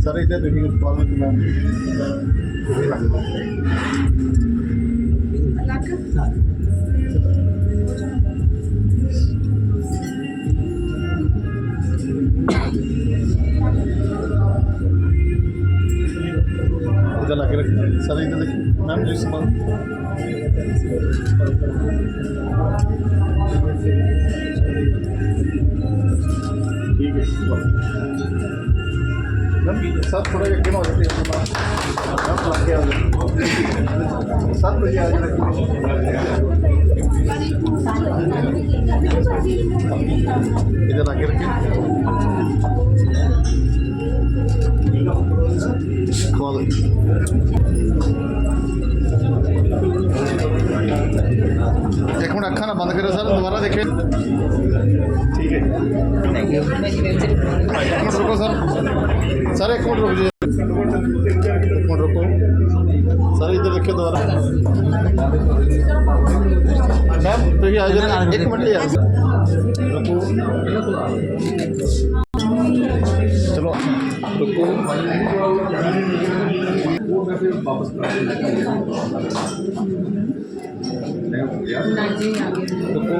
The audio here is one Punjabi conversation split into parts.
ਸਰ ਇਹਦੇ ਤੁਸੀਂ ਖਵਾ ਦੇ ਮੈਂ ਇਹਦਾ ਦੇਖ ਮੈਮ ਜੀ ਸਮਾਨ ਠੀਕ ਹੈ ਮੈਮ ਸਰ ਥੋੜਾ ਜਿਹਾ ਅੱਗੇ ਨੂੰ ਹੋ ਜਾਂਦੇ ਹੋ ਮੈਮ ਲੱਗ ਇੱਕ ਮਿੰਟ ਅੱਖਾਂ ਨਾ ਬੰਦ ਕਰਿਓ ਸਰ ਦੁਬਾਰਾ ਦੇਖਿਓ। ਠੀਕ ਹੈ ਇੱਕ ਮਿੰਟ ਰੁਕੋ ਸਰ। ਸਰ ਇੱਕ ਮਿੰਟ ਰੁਕ ਜੀ। ਇੱਕ ਮਿੰਟ ਰੁਕੋ। ਸਰ ਇੱਧਰ ਦੇਖਿਓ ਦੁਬਾਰਾ। ਮੈਮ ਤੁਸੀਂ ਆ ਜਾਓ। ਇੱਕ ਮਿੰਟ ਯਾਰ ਰੁਕੋ। ਚਲੋ ਰੁਕੋ। ਰੁਕੋ।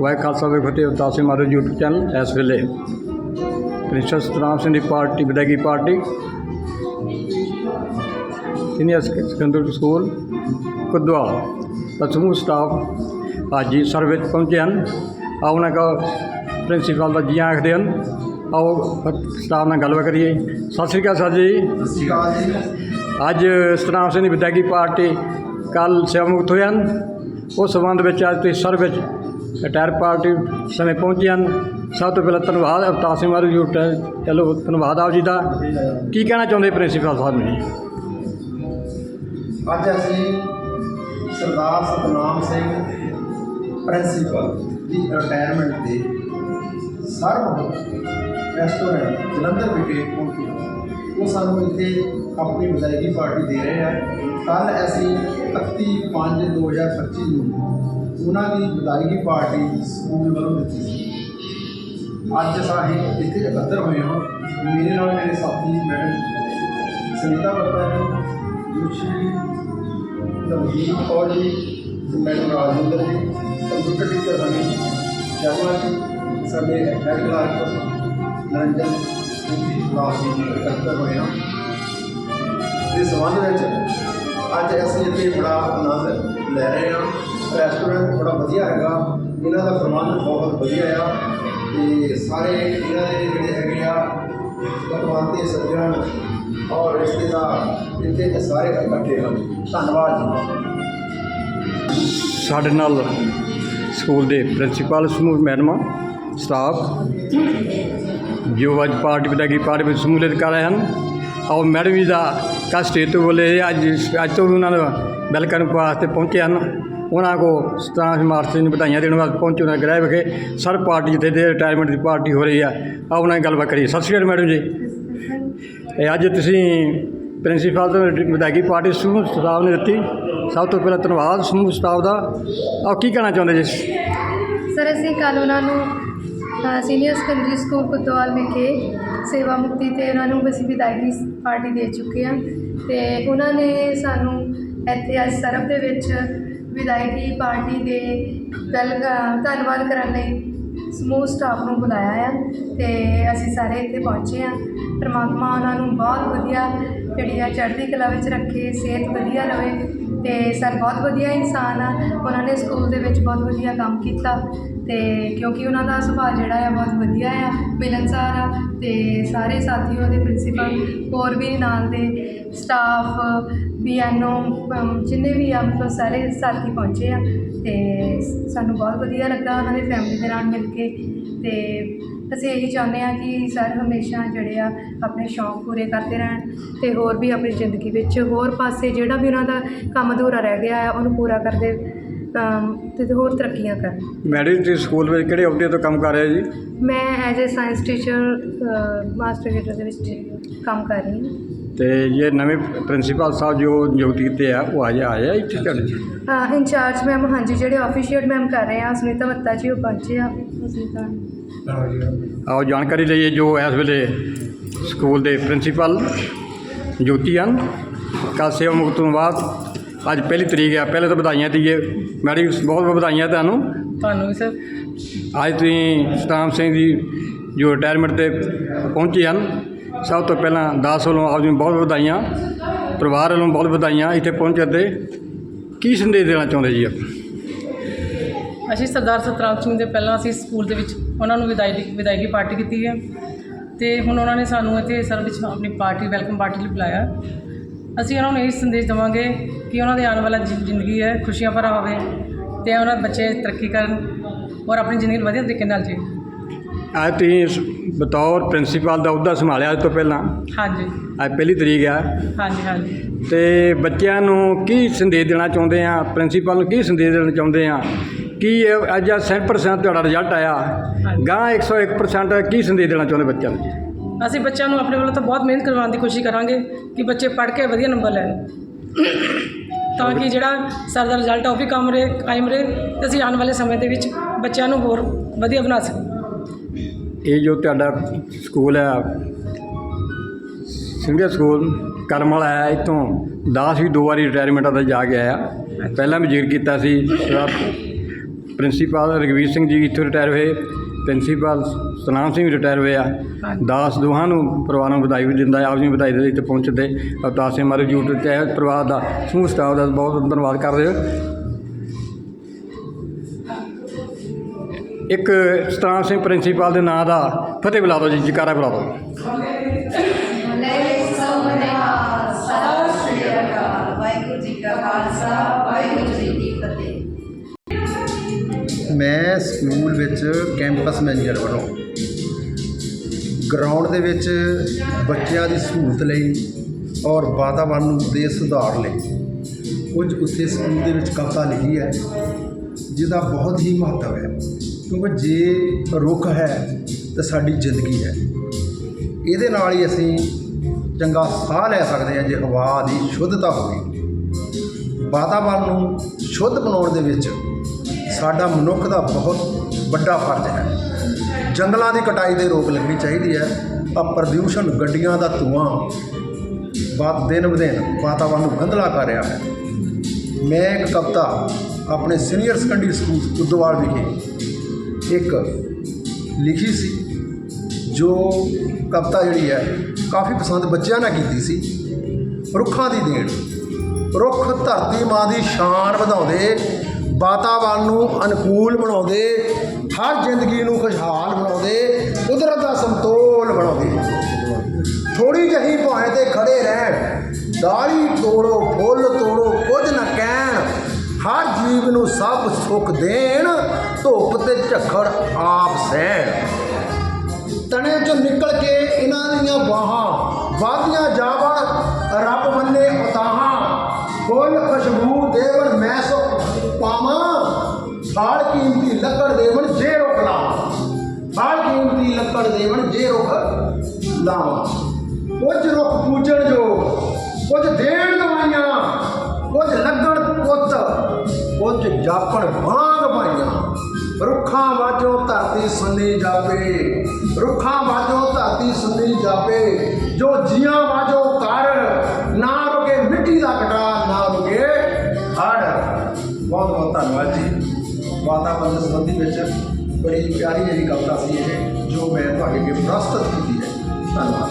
ਵਾਹਿ ਖਾਲਸਾ ਵੇ ਫਤਿਹ। ਸਿੰਘ ਮਾਰੂ YouTube ਚੈਨਲ ਇਸ ਵੇਲੇ ਪ੍ਰਿੰਸਸ ਸਤਨਾਮ ਸਿੰਘ ਦੀ ਪਾਰਟੀ ਵਿਦਾਇਗੀ party. Senior secondary school Kudwal ਦਾ ਸਮੂਹ ਸਟਾਫ ਅੱਜ ਹੀ ਸਰ ਵਿੱਚ ਪਹੁੰਚੇ ਹਨ। ਆਓ ਉਹਨਾਂ ਦਾ ਪ੍ਰਿੰਸੀਪਲ ਦਾ ਜੀ ਆਖਦੇ ਹਨ। ਆਓ ਸਟਾਫ ਨਾਲ ਗੱਲ ਕਰੀਏ। ਸਤਿ ਸ਼੍ਰੀ ਅਕਾਲ ਸਰ ਜੀ। ਅੱਜ ਸਤਨਾਮ ਸਿੰਘ ਦੀ ਵਿਦਾਇਗੀ ਪਾਰਟੀ ਕੱਲ ਸੇਵਾ ਮੁਕਤ ਹੋਏ ਹਨ। ਉਸ ਸੰਬੰਧ ਵਿੱਚ ਅੱਜ ਤੁਸੀਂ ਸਰ ਵਿੱਚ ਰਿਟਾਇਰ ਪਾਰਟੀ ਸਮੇਂ ਪਹੁੰਚੇ ਹਨ। ਸਭ ਤੋਂ ਪਹਿਲਾਂ ਧੰਨਵਾਦ ਅਵਤਾਰ ਸਿੰਘ ਮਾਰੂ ਯੂ ਚਲੋ ਧੰਨਵਾਦ ਆਪ ਜੀ ਦਾ। ਕੀ ਕਹਿਣਾ ਚਾਹੁੰਦੇ ਪ੍ਰਿੰਸੀਪਲ ਸਾਹਿਬ ਨੇ ਅੱਜ ਅਸੀਂ ਸਰਦਾਰ ਸਤਨਾਮ ਸਿੰਘ ਪ੍ਰਿੰਸੀਪਲ ਦੀ ਰਿਟਾਇਰਮੈਂਟ ਦੇ ਸਰਬ ਰੈਸਟੋਰੈਂਟ ਜਲੰਧਰ ਵਿਖੇ ਪਹੁੰਚੇ ਉਹ ਸਾਨੂੰ ਇੱਥੇ ਆਪਣੀ ਵਿਦਾਇਗੀ ਪਾਰਟੀ ਦੇ ਰਹੇ ਆ। ਕੱਲ ਅਸੀਂ 31 5 2025 ਨੂੰ ਉਹਨਾਂ ਦੀ ਵਿਦਾਇਗੀ ਪਾਰਟੀ ਸਕੂਲ ਵੱਲੋਂ ਦਿੱਤੀ ਸੀ। ਅੱਜ ਅਸੀਂ ਇੱਥੇ ਇਕੱਤਰ ਹੋਏ ਹਾਂ। ਮੇਰੇ ਨਾਲ ਮੇਰੇ ਸਾਥੀ ਮੈਡਮ ਸੁਨੀਤਾ ਬੱਤਾ ਜੀ, ਜੋਸ਼ੀ ਨਵਜੀਤ ਕੌਰ ਜੀ ਤੇ ਮੈਡਮ ਰਾਜਿੰਦਰ ਜੀ, ਕੰਪਿਊਟਰ ਟੀਚਰ ਬਣੀ ਸ਼ਰਮਾ ਜੀ, ਸਾਡੇ ਹੈਡ ਕਲਾਰਕ ਨਰਿੰਦਰ ਜੀ ਕਲਾਸ ਜੀ ਨੂੰ ਇਕੱਤਰ ਹੋਏ ਹਾਂ। ਇਸ ਸੰਬੰਧ ਵਿੱਚ ਅੱਜ ਅਸੀਂ ਇੱਥੇ ਬੜਾ ਆਨੰਦ ਲੈ ਰਹੇ ਹਾਂ। ਰੈਸਟੋਰੈਂਟ ਬੜਾ ਵਧੀਆ ਹੈਗਾ, ਇਹਨਾਂ ਦਾ ਪ੍ਰਬੰਧ ਬਹੁਤ ਵਧੀਆ ਆ, ਤੇ ਸਾਰੇ ਇਹਨਾਂ ਦੇ ਜਿਹੜੇ ਹੈਗੇ ਆ ਪਤਵੰਤੇ ਸੱਜਣ ਔਰ ਰਿਸ਼ਤੇਦਾਰ ਇੱਥੇ ਸਾਰੇ ਇਕੱਠੇ ਹਨ। ਧੰਨਵਾਦ ਸਾਡੇ ਨਾਲ ਸਕੂਲ ਦੇ ਪ੍ਰਿੰਸੀਪਲ ਸਮੂਹ ਮੈਡਮਾਂ, ਸਟਾਫ, ਜੋ ਅੱਜ ਪਾਰਟੀ ਵਿਦਾਇਗੀ ਪਾਰਟੀ ਵਿੱਚ ਸਮੂਲੀਅਤ ਕਰ ਰਹੇ ਹਨ। ਔਰ ਮੈਡਮ ਜੀ ਦਾ ਕਾ ਸਟੇਜ ਤੋਂ ਬੋਲੇ ਅੱਜ ਅੱਜ ਤੋਂ ਵੀ ਉਹਨਾਂ ਦਾ ਵੈਲਕਮ ਵਾਸਤੇ ਪਹੁੰਚੇ ਹਨ। ਉਹਨਾਂ ਕੋ ਸਤਾਨ ਮਾਰਚ ਨੂੰ ਵਧਾਈਆਂ ਦੇਣ ਵਾਸਤੇ ਪਹੁੰਚੇ, ਉਹਨਾਂ ਗ੍ਰਹਿ ਵਿਖੇ ਸਰ ਪਾਰਟੀ ਜਿੱਥੇ ਦੇ ਰਿਟਾਇਰਮੈਂਟ ਦੀ ਪਾਰਟੀ ਹੋ ਰਹੀ ਆ ਆ ਉਹਨਾਂ ਨਾਲ ਗੱਲਬਾਤ ਕਰੀਏ। ਸਤਿ ਸ਼੍ਰੀ ਅਕਾਲ ਮੈਡਮ ਜੀ। ਇਹ ਅੱਜ ਤੁਸੀਂ ਪ੍ਰਿੰਸੀਪਲ ਤੋਂ ਵਿਦਾਇਗੀ ਪਾਰਟੀ ਸਮੂਹ ਸਟਾਫ ਨੇ ਦਿੱਤੀ। ਸਭ ਤੋਂ ਪਹਿਲਾਂ ਧੰਨਵਾਦ ਸਮੂਹ ਸਟਾਫ ਦਾ। ਆਹ ਕੀ ਕਹਿਣਾ ਚਾਹੁੰਦੇ ਜੀ? ਸਰ, ਅਸੀਂ ਕੱਲ੍ਹ ਉਹਨਾਂ ਨੂੰ ਸੀਨੀਅਰ ਸੈਕੰਡਰੀ ਸਕੂਲ ਕੁਤਵਾਲ ਵਿਖੇ ਸੇਵਾ ਮੁਕਤੀ ਤੇ ਉਹਨਾਂ ਨੂੰ ਅਸੀਂ ਵਿਦਾਇਗੀ ਪਾਰਟੀ ਦੇ ਚੁੱਕੇ ਹਾਂ ਤੇ ਉਹਨਾਂ ਨੇ ਸਾਨੂੰ ਇੱਥੇ ਅੱਜ ਸਰਬ ਦੇ ਵਿੱਚ ਵਿਦਾਇਗੀ ਪਾਰਟੀ ਦੇ ਗੱਲ ਧੰਨਵਾਦ ਕਰਨ ਲਈ ਸਮੂਹ ਸਟਾਫ ਨੂੰ ਬੁਲਾਇਆ ਆ ਤੇ ਅਸੀਂ ਸਾਰੇ ਇੱਥੇ ਪਹੁੰਚੇ ਆ ਪਰਮਾਤਮਾ ਉਹਨਾਂ ਨੂੰ ਬਹੁਤ ਵਧੀਆ ਜਿਹੜੀ ਆ ਚੜ੍ਹਦੀ ਕਲਾ ਵਿੱਚ ਰੱਖੇ, ਸਿਹਤ ਵਧੀਆ ਰਹੇ ਤੇ ਸਰ ਬਹੁਤ ਵਧੀਆ ਇਨਸਾਨ ਆ। ਉਹਨਾਂ ਨੇ ਸਕੂਲ ਦੇ ਵਿੱਚ ਬਹੁਤ ਵਧੀਆ ਕੰਮ ਕੀਤਾ ਤੇ ਕਿਉਂਕਿ ਉਹਨਾਂ ਦਾ ਸੁਭਾਅ ਜਿਹੜਾ ਆ ਬਹੁਤ ਵਧੀਆ ਆ, ਮਿਲਨਸਾਰ ਆ ਤੇ ਸਾਰੇ ਸਾਥੀ ਉਹਦੇ ਪ੍ਰਿੰਸੀਪਲ ਹੋਰ ਵੀ ਨਾਲ ਦੇ ਸਟਾਫ ਬੀਐਨਓ ਜਿੰਨੇ ਵੀ ਆ, ਮਤਲਬ ਸਾਰੇ ਸਾਥੀ ਪਹੁੰਚੇ ਆ ਤੇ ਸਾਨੂੰ ਬਹੁਤ ਵਧੀਆ ਲੱਗਾ ਉਹਨਾਂ ਦੀ ਫੈਮਿਲੀ ਦੇ ਨਾਲ ਮਿਲ ਕੇ ਤੇ ਅਸੀਂ ਇਹੀ ਚਾਹੁੰਦੇ ਹਾਂ ਕਿ ਸਰ ਹਮੇਸ਼ਾ ਜਿਹੜੇ ਆ ਆਪਣੇ ਸ਼ੌਂਕ ਪੂਰੇ ਕਰਦੇ ਰਹਿਣ ਤੇ ਹੋਰ ਵੀ ਆਪਣੀ ਜ਼ਿੰਦਗੀ ਵਿੱਚ ਹੋਰ ਪਾਸੇ ਜਿਹੜਾ ਵੀ ਉਹਨਾਂ ਦਾ ਕੰਮ ਅਧੂਰਾ ਰਹਿ ਗਿਆ ਹੈ ਉਹਨੂੰ ਪੂਰਾ ਕਰਦੇ ਅਮ, ਤੇ ਹੋਰ ਤਰੱਕੀਆਂ ਕਰਨ। ਮੈਡਮ ਤੁਸੀਂ ਸਕੂਲ ਵਿੱਚ ਕਿਹੜੇ ਅਹੁਦੇ ਤੋਂ ਕੰਮ ਕਰ ਰਹੇ ਜੀ? ਮੈਂ as a science teacher master cadre ਦੇ ਵਿੱਚ ਕੰਮ ਕਰ ਰਹੀ ਹਾਂ। ਤੇ ਇਹ ਨਵੇਂ ਪ੍ਰਿੰਸੀਪਲ ਸਾਹਿਬ ਜੋ ਨਿਯੁਕਤ ਕੀਤੇ ਆ ਉਹ ਆਏ ਆਏ ਆ ਇੱਥੇ ਤੁਹਾਡੇ? ਇੰਚਾਰਜ ਮੈਮ ਹਾਂਜੀ ਜਿਹੜੇ ਆਫੀਸ਼ੀਅਲ ਮੈਮ ਕਰ ਰਹੇ ਆ ਸੁਨੀਤਾ ਮੱਤਾ ਜੀ ਉਹ ਪਹੁੰਚੇ ਆ। ਸੁਨੀਤਾ। ਆਓ ਜਾਣਕਾਰੀ ਲਈਏ ਜੋ ਇਸ ਵੇਲੇ ਸਕੂਲ ਦੇ ਪ੍ਰਿੰਸੀਪਲ ਜੋਤੀ ਹਨ। ਕੱਲ੍ਹ ਸੇਵਾ ਮੁਕਤ ਤੋਂ ਬਾਅਦ ਅੱਜ ਪਹਿਲੀ ਤਰੀਕ ਆ ਪਹਿਲੇ ਤਾਂ ਵਧਾਈਆਂ ਦਈਏ। ਮੈਡਮ ਬਹੁਤ ਬਹੁਤ ਵਧਾਈਆਂ ਤੁਹਾਨੂੰ। ਤੁਹਾਨੂੰ ਸਰ। ਅੱਜ ਤੁਸੀਂ ਸਤਾਮ ਸਿੰਘ ਜੀ ਜੋ ਰਿਟਾਇਰਮੈਂਟ ਤੇ ਪਹੁੰਚੇ ਹਨ ਸਭ ਤੋਂ ਪਹਿਲਾਂ ਦਾਸ ਵੱਲੋਂ ਆਪ ਜੀ ਨੂੰ ਬਹੁਤ ਵਧਾਈਆਂ ਪਰਿਵਾਰ ਵੱਲੋਂ ਬਹੁਤ ਵਧਾਈਆਂ। ਇੱਥੇ ਪਹੁੰਚੇ ਤੇ ਕੀ ਸੰਦੇਸ਼ ਦੇਣਾ ਚਾਹੁੰਦੇ ਜੀ ਆਪ? ਅਸੀਂ ਸਰਦਾਰ ਸਤਰਾਮ ਸਿੰਘ ਦੇ ਪਹਿਲਾਂ ਅਸੀਂ ਸਕੂਲ ਦੇ ਵਿੱਚ ਉਹਨਾਂ ਨੂੰ ਵਿਦਾਈ ਵਿਦਾਇਗੀ ਪਾਰਟੀ ਕੀਤੀ ਹੈ ਤੇ ਹੁਣ ਉਹਨਾਂ ਨੇ ਸਾਨੂੰ ਇੱਥੇ ਸਰ ਵਿੱਚ ਆਪਣੀ ਪਾਰਟੀ ਵੈਲਕਮ ਪਾਰਟੀ ਲਈ ਬੁਲਾਇਆ। ਅਸੀਂ ਉਹਨਾਂ ਨੂੰ ਇਹ ਸੰਦੇਸ਼ ਦੇਵਾਂਗੇ ਕਿ ਉਹਨਾਂ ਦੇ ਆਉਣ ਵਾਲਾ ਜ਼ਿ- ਜ਼ਿੰਦਗੀ ਹੈ ਖੁਸ਼ੀਆਂ ਭਰਾ ਹੋਵੇ ਤੇ ਉਹਨਾਂ ਦੇ ਬੱਚੇ ਤਰੱਕੀ ਕਰਨ ਔਰ ਆਪਣੀ ਜ਼ਿੰਦਗੀ ਵਧੀਆ ਤਰੀਕੇ ਨਾਲ ਜੀਣ ਅੱਜ ਤੁਸੀਂ ਬਤੌਰ ਪ੍ਰਿੰਸੀਪਲ ਦਾ ਅਹੁਦਾ ਸੰਭਾਲਿਆ ਅੱਜ ਤੋਂ ਪਹਿਲਾਂ? ਹਾਂਜੀ। ਅੱਜ ਪਹਿਲੀ ਤਰੀਕ ਆ। ਹਾਂਜੀ ਹਾਂਜੀ। ਤੇ ਬੱਚਿਆਂ ਨੂੰ ਕੀ ਸੰਦੇਸ਼ ਦੇਣਾ ਚਾਹੁੰਦੇ ਆ? ਪ੍ਰਿੰਸੀਪਲ ਨੂੰ ਕੀ ਸੰਦੇਸ਼ ਦੇਣਾ ਚਾਹੁੰਦੇ ਆ? ਕੀ ਇਹ ਅੱਜ 100% ਤੁਹਾਡਾ ਰਿਜ਼ਲਟ ਆਇਆ? ਗਾਂ 101% ਕੀ ਸੰਦੇਸ਼ ਦੇਣਾ ਚਾਹੁੰਦੇ ਬੱਚਿਆਂ ਨੂੰ? ਅਸੀਂ ਬੱਚਿਆਂ ਨੂੰ ਆਪਣੇ ਵੱਲੋਂ ਤਾਂ ਬਹੁਤ ਮਿਹਨਤ ਕਰਵਾਉਣ ਦੀ ਕੋਸ਼ਿਸ਼ ਕਰਾਂਗੇ ਕਿ ਬੱਚੇ ਪੜ੍ਹ ਕੇ ਵਧੀਆ ਨੰਬਰ ਲੈਣ। ਤਾਂ ਕਿ ਜਿਹੜਾ ਸਰ ਦਾ ਰਿਜ਼ਲਟ ਆ ਉਹ ਵੀ ਕੰਮ ਰਹੇ ਕਾਇਮ ਰਹੇ ਤੇ ਅਸੀਂ ਆਉਣ ਵਾਲੇ ਸਮੇਂ ਦੇ ਵਿੱਚ ਬੱਚਿਆਂ ਨੂੰ ਹੋਰ ਵਧੀਆ ਬਣਾ ਸਕੀਏ। ਇਹ ਜੋ ਤੁਹਾਡਾ ਸਕੂਲ ਹੈ ਸਿੰਗਰ ਸਕੂਲ ਕਰਮ ਵਾਲਾ ਹੈ ਇੱਥੋਂ। ਦਾਸ ਵੀ ਦੋ ਵਾਰੀ ਰਿਟਾਇਰਮੈਂਟ ਦਾ ਜਾ ਕੇ ਆਇਆ। ਪਹਿਲਾਂ ਵੀ ਜ਼ਿਕਰ ਕੀਤਾ ਸੀ ਪ੍ਰਿੰਸੀਪਲ ਰਗਵੀਰ ਸਿੰਘ ਜੀ ਇੱਥੋਂ ਰਿਟਾਇਰ ਹੋਏ ਪ੍ਰਿੰਸੀਪਲ ਸਨਾਮ ਸਿੰਘ ਵੀ ਰਿਟਾਇਰ ਹੋਏ ਆ। ਦਾਸ ਦੋਹਾਂ ਨੂੰ ਪਰਿਵਾਰਾਂ ਨੂੰ ਵਧਾਈ ਵੀ ਦਿੰਦਾ ਆਪ ਜੀ ਨੂੰ ਵਧਾਈ ਦੇ ਇੱਥੇ ਪਹੁੰਚਦੇ। ਅਵਤਾਰ ਸਿੰਘ ਮਾਰੇ YouTube ਤੇ ਪਰਿਵਾਰ ਦਾ ਸਮੂਹ ਸਟਾਫ ਦਾ ਬਹੁਤ ਧੰਨਵਾਦ ਕਰਦੇ ਹੋ। ਇੱਕ ਸਤਾਮ ਸਿੰਘ ਪ੍ਰਿੰਸੀਪਲ ਦੇ ਨਾਂ ਦਾ ਫਤਿਹ ਬੁਲਾ ਦਿਓ ਜੀ ਜਕਾਰਾ ਬੁਲਾ ਦਿਓ। ਵਾਹਿਗੁਰੂ ਜੀ ਕਾ ਖਾਲਸਾ ਵਾਹਿਗੁਰੂ ਜੀ ਕੀ ਫਤਿਹ। ਮੈਂ ਸਕੂਲ ਵਿੱਚ ਕੈਂਪਸ ਮੈਨੇਜਰ ਵੱਲੋਂ ਗਰਾਊਂਡ ਦੇ ਵਿੱਚ ਬੱਚਿਆਂ ਦੀ ਸਹੂਲਤ ਲਈ ਔਰ ਵਾਤਾਵਰਨ ਦੇ ਸੁਧਾਰ ਲਈ ਕੁਝ ਉੱਥੇ ਸਕੂਲ ਦੇ ਵਿੱਚ ਕਵਿਤਾ ਲਿਖੀ ਹੈ, ਜਿਹਦਾ ਬਹੁਤ ਹੀ ਮਹੱਤਵ ਹੈ। ਕਿਉਂਕਿ ਜੇ ਰੁੱਖ ਹੈ, ਤਾਂ ਸਾਡੀ ਜ਼ਿੰਦਗੀ ਹੈ। ਇਹਦੇ ਨਾਲ ਹੀ ਅਸੀਂ ਚੰਗਾ ਸਾਹ ਲੈ ਸਕਦੇ ਹਾਂ, ਜੇ ਹਵਾ ਦੀ ਸ਼ੁੱਧਤਾ ਹੋਵੇ। ਵਾਤਾਵਰਨ ਨੂੰ ਸ਼ੁੱਧ ਬਣਾਉਣ ਦੇ ਵਿੱਚ ਸਾਡਾ ਮਨੁੱਖ ਦਾ ਬਹੁਤ ਵੱਡਾ ਫਰਜ਼ ਹੈ। ਜੰਗਲਾਂ ਦੀ ਕਟਾਈ ਦੇ ਰੋਕ ਲੱਗਣੀ ਚਾਹੀਦੀ ਹੈ। ਆ ਪ੍ਰਦੂਸ਼ਣ ਗੱਡੀਆਂ ਦਾ ਧੂਆਂ ਬਾਤ ਦਿਨ ਬਦਿਨ ਵਾਤਾਵਰਨ ਨੂੰ ਗੰਧਲਾ ਕਰ ਰਿਹਾ ਹੈ। ਮੈਂ ਇੱਕ ਕਵਿਤਾ ਆਪਣੇ ਸੀਨੀਅਰ ਸੈਕੰਡਰੀ ਸਕੂਲ ਉਦਵਾਲ ਵਿਖੇ ਇੱਕ ਲਿਖੀ ਸੀ, ਜੋ ਕਵਿਤਾ ਜਿਹੜੀ ਹੈ ਕਾਫੀ ਪਸੰਦ ਬੱਚਿਆਂ ਨੇ ਕੀਤੀ ਸੀ। ਰੁੱਖਾਂ ਦੀ ਦੇਣ, ਰੁੱਖ ਧਰਤੀ ਮਾਂ ਦੀ ਸ਼ਾਨ ਵਧਾਉਂਦੇ ਵਾਤਾਵਰਣ ਨੂੰ ਅਨੁਕੂਲ ਬਣਾਉਂਦੇ, ਹਰ ਜ਼ਿੰਦਗੀ ਨੂੰ ਖੁਸ਼ਹਾਲ ਬਣਾਉਂਦੇ, ਕੁਦਰਤ ਦਾ ਸੰਤੋਲ ਬਣਾਉਂਦੇ। ਥੋੜੀ ਜਹੀ ਭਾਵੇਂ ਤੇ ਖੜੇ ਰਹਿਣ, ਦਾੜੀ ਤੋੜੋ, ਫੁੱਲ ਤੋੜੋ, ਕੁਝ ਨਾ ਕਹਿਣ, ਹਰ ਜੀਵ ਨੂੰ ਸਭ ਸੁੱਖ ਦੇਣ, ਧੁੱਪ ਤੇ ਝੱਖੜ ਆਪ ਸਹਿਣ। ਤਣੇ ਚੋਂ ਨਿਕਲ ਕੇ ਇਹਨਾਂ ਦੀਆਂ ਬਾਹਾਂ ਵਾਦੀਆਂ ਜਾਵਣ, ਰੱਬ ਮੰਨੇ ਉਤਾਹਾਂ। ਫੁੱਲ ਖੁਸ਼ਬੂ ਦੇਵਨ ਮੈਂ ਸੋ ਕੀਮਤੀ ਲੱਕੜ ਦੇਵਨ ਜੇ ਰੁਕ ਲਾਵਾਂ ਕੁਝ ਰੁੱਖ ਪੂਜਣ ਜੋ ਕੁਝ ਦੇਣ ਦਵਾਈਆਂ ਕੁਝ ਲੱਗਣ ਪੁੱਤ ਕੁਝ ਜਾਪਣ ਬਾਗ ਪਾਈਆਂ ਰੁੱਖਾਂ ਵਾਜੋ ਧਰਤੀ ਸੁੰਨੀ ਜਾਪੇ ਰੁੱਖਾਂ ਵਾਜੋ ਧਰਤੀ ਸੁੰਨੀ ਜਾਪੇ ਜੋ ਜੀਆਂ ਵਾਜੋ ਕਰ ਨਾ ਰੁਕੇ ਮਿੱਟੀ ਦਾ ਕਟਾ ਨਾ ਰੁਕੇ ਹੜ ਬਹੁਤ ਬਹੁਤ ਧੰਨਵਾਦ ਜੀ ਵਾਤਾਵਰਣ ਸੰਬੰਧੀ ਵਿੱਚ ਬੜੀ ਪਿਆਰੀ ਜਿਹੀ ਕਵਿਤਾ ਸੀ ਇਹ ਜੋ ਮੈਂ ਤੁਹਾਡੇ ਅੱਗੇ ਪ੍ਰਸਤੁਤ ਕੀਤੀ ਹੈ। ਧੰਨਵਾਦ।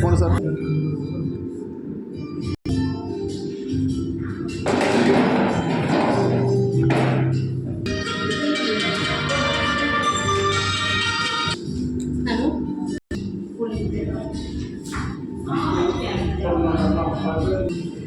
ਕੌਣ ਦਾ ਸੀਗੇ ਪ੍ਰਗਿਆ ਦੇ ਇੰਚਾਰਜ Amém.